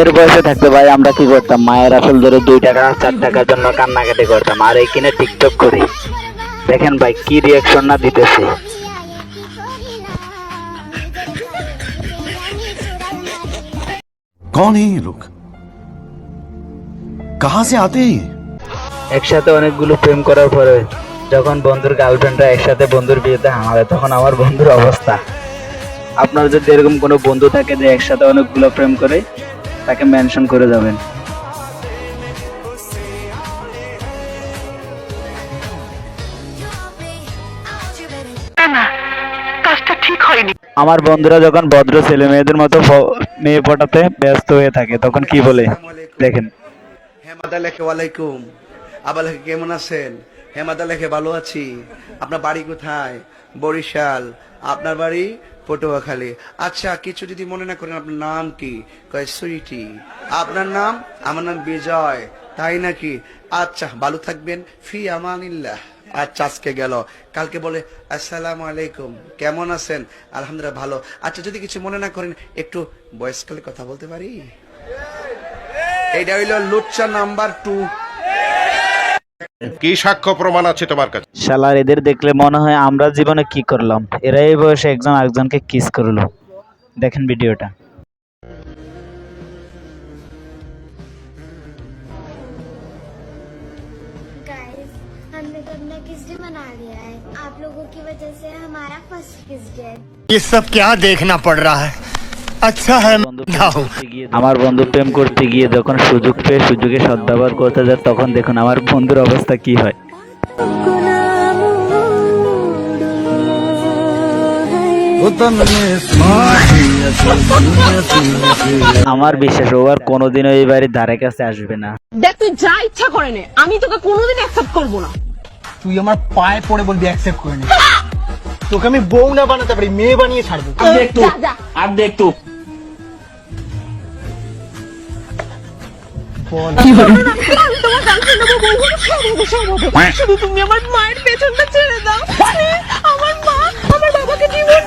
এর বয়সে থাকতে ভাই আমরা কি করতাম? মায়ের আসল ধরে দুই টাকা চার টাকার জন্য কান্নাকাটি করতাম। আর এই কিনে টিকটক করি। দেখেন ভাই কি রিয়াকশন না দিতেছে। এই লোক কাহা সে আতে একসাথে অনেকগুলো প্রেম করার পরে যখন বন্ধুর গার্লফ্রেন্ডরা একসাথে বন্ধুর বিয়েতে হামারে তখন আমার বন্ধুর অবস্থা। আপনার যদি এরকম কোনো বন্ধু থাকে যে একসাথে অনেকগুলো প্রেম করে তাকে মেনশন করে যাবেন। আমার বন্ধুরা যখন ভদ্র ছেলে মেয়েদের মতো মেয়ে পটাতে ব্যস্ত হয়ে থাকে তখন কি বলে? দেখেন। হেমাদা লেখে ওয়ালাইকুম। আবার লেখে কেমন আছেন? হেমাদা লেখে ভালো আছি। আপনার বাড়ি কোথায়? বরিশাল, আপনার বাড়ি পটুয়াখালী। আচ্ছা কিছু যদি মনে না করেন, আপনার নাম কি? কয়, সুইটি। আপনার নাম? আমার নাম বিজয়। তাই নাকি? আচ্ছা ভালো থাকবেন। ফি আমানিল্লাহ। আচ্ছা আজকে গেল। কালকে বলে, আসসালামু আলাইকুম। কেমন আছেন? আলহামদুলিল্লাহ, ভালো। আচ্ছা যদি কিছু মনে না করেন, একটু বয়সকালে কথা বলতে পারি? এইটা হইল লুচ্চা নাম্বার টু। কি সাক্ষ্য প্রমাণ আছে তোমার কাছে শালার এদের দেখলে মনে হয় আমরা জীবনে কি করলাম এরা এই বয়সে একজন আরেকজনকে কিস করলো দেখেন ভিডিওটা गाइस हमने तो अपना किस डे मना लिया है आप लोगों की वजह से हमारा फर्स्ट किस डे है ये सब क्या देखना पड़ रहा है আচ্ছা হ্যাঁ, দাও আমার বন্ধু প্রেম করতে গিয়ে যখন সুযোগ পেয়ে সুযোগে সদ্ব্যবহার করতে যায় তখন দেখুন আমার বন্ধুর অবস্থা কি হয়। আমার বিশ্বাস ও আর ওই বাড়ির ধারে কাছে আসবে না। দেখ তুই যা ইচ্ছা করে নে আমি তোকে কোনোদিন অ্যাকসেপ্ট করব না। তুই আমার পায়ে পড়ে বলবি অ্যাকসেপ্ট করে নে। তোকে আমি বউ না বানাতে পারি মেয়ে বানিয়ে ছাড়বো। আর দেখ তো আর দেখ তো শুধু তুমি আমার মায়ের পেছনটা ছেড়ে দাও। আমার মা আমার বাবাকে জীবন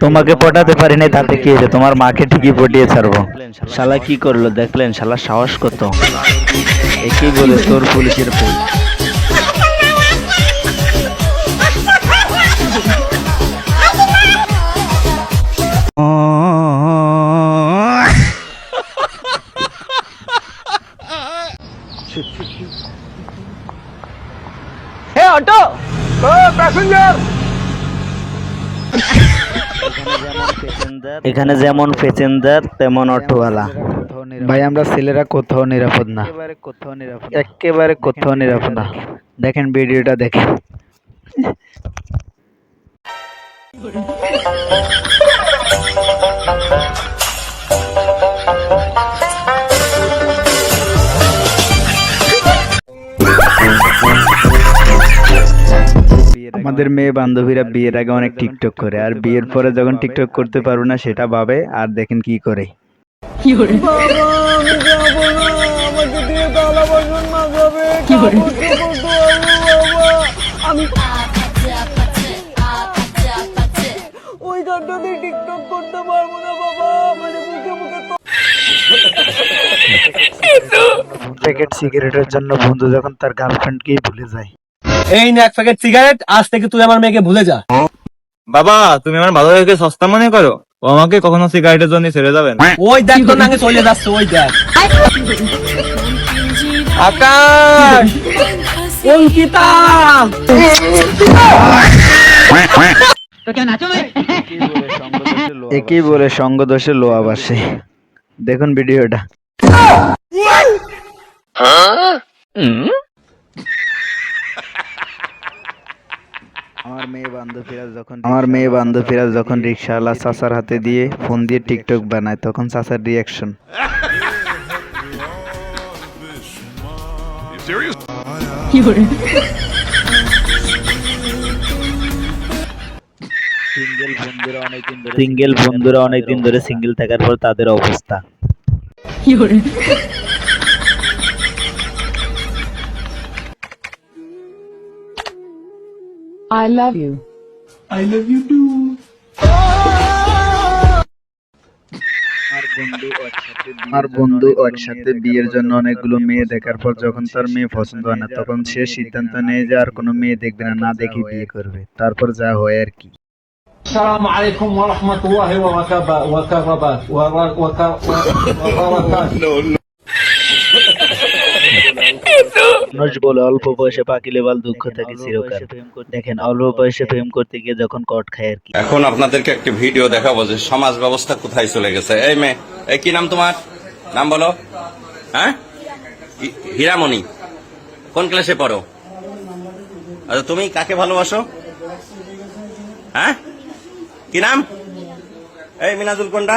তোমাকে পটাতে পারি নাই তাতে কি হয়েছে? তোমার মাকে ঠিকই পটিয়ে ছাড়বো। শালা কি করল? দেখলেন শালা সাহস কত? একই বলে তোর পুলিশের এখানে যেমন প্যাসেঞ্জার তেমন অটোওয়ালা। ভাই আমরা ছেলেরা কোথাও নিরাপদ না। একেবারে কোথাও নিরাপদ না। দেখেন ভিডিওটা দেখেন। আমাদের মেয়ে বান্ধবীরা বিয়ের আগে অনেক টিকটক করে আর বিয়ের পরে যখন টিকটক করতে পারব না সেটা ভাবে আর দেখেন কি করে। ওই প্যাকেট সিগারেটের জন্য বন্ধু যখন তার গার্লফ্রেন্ডকেই ভুলে যায়। এই না এক প্যাকেট সিগারেট আজ থেকে তুই আমার মেয়েকে ভুলে যা। বাবা তুমি আমার ভালো থেকে সস্তা মনে করো? ও আমাকে কখনো সিগারেটের জন্য ছেড়ে যাবে না। ওই দেখ তোর নাকি চলে যাচ্ছে ওই দেখ। আকাশ! অঙ্কিতা! একই বলে সঙ্গ দোষে লোয়া বাসে। দেখুন ভিডিওটা আমার মেয়ে বান্ধবীরা যখন আমার মেয়ে বান্ধবীরা যখন রিক্সাওয়ালা চাচার হাতে দিয়ে ফোন দিয়ে টিকটক বানায় তখন চাচার রিয়াকশন সিঙ্গেল বন্ধুরা অনেকদিন ধরে সিঙ্গেল বন্ধুরা অনেকদিন ধরে সিঙ্গেল থাকার পর তাদের অবস্থা। I love you. I love you too আমার বন্ধু একসাথে বিয়ের জন্য অনেকগুলো মেয়ে দেখার পর যখন তার মেয়ে পছন্দ হয় না তখন সে সিদ্ধান্ত নেয় যে আর কোনো মেয়ে দেখবে না না দেখে বিয়ে করবে তারপর যা হয় আর কি السلام عليكم ورحمة الله وبركاته وبركاته মানুষ বলে অল্প বয়সে লেবাল দুঃখ থাকে চিরকাল দেখেন অল্প বয়সে প্রেম করতে গিয়ে যখন কট খায় আর কি। এখন আপনাদেরকে একটি ভিডিও দেখাবো যে সমাজ ব্যবস্থা কোথায় চলে গেছে। এই মেয়ে এই কি নাম তোমার? নাম বলো। হ্যাঁ? হীরামণি। কোন ক্লাসে পড়ো? আচ্ছা তুমি কাকে ভালোবাসো? হ্যাঁ? কি নাম? এই মিনাজুল কোনটা?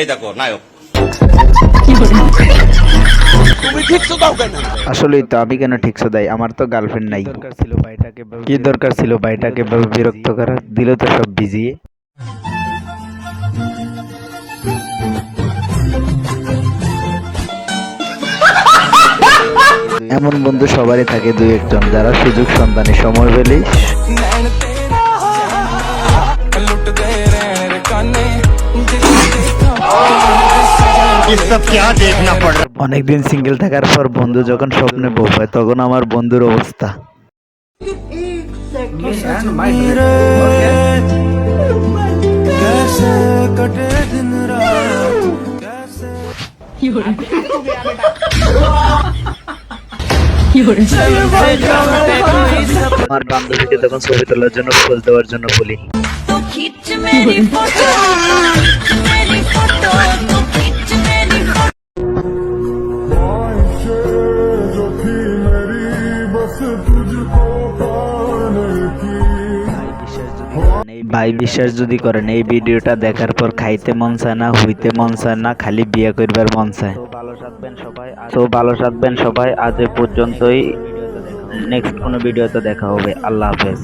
এই দেখো নায়ক। আসলে তো আমি কেন ঠিকসো দেয় আমার তো গার্লফ্রেন্ড নাই। দরকার ছিল ভাইটাকে কি দরকার ছিল ভাইটাকে? বিরক্ত করা? দিল তো সব বিজিয়ে এমন বন্ধু সবারই থাকে দুই একজন, যারা সুযোগ সন্ধানে সময় পেলেই অনেকদিন সিঙ্গেল থাকার পর বন্ধু যখন স্বপ্নে বউ পায়, তখন আমার বন্ধুর অবস্থা। আমার বান্ধবীকে তখন ছবি তোলার জন্য খোঁজ দেওয়ার জন্য বলি। ভাই বিশ্বাস যদি করেন এই ভিডিওটা দেখার পর খাইতে মন চায় না হইতে মন চায় না খালি বিয়ে করবার মন চায়। তো ভালো থাকবেন সবাই তো ভালো থাকবেন সবাই আজ এ পর্যন্তই। নেক্সট কোনো ভিডিওতে দেখা হবে। আল্লাহ হাফেজ।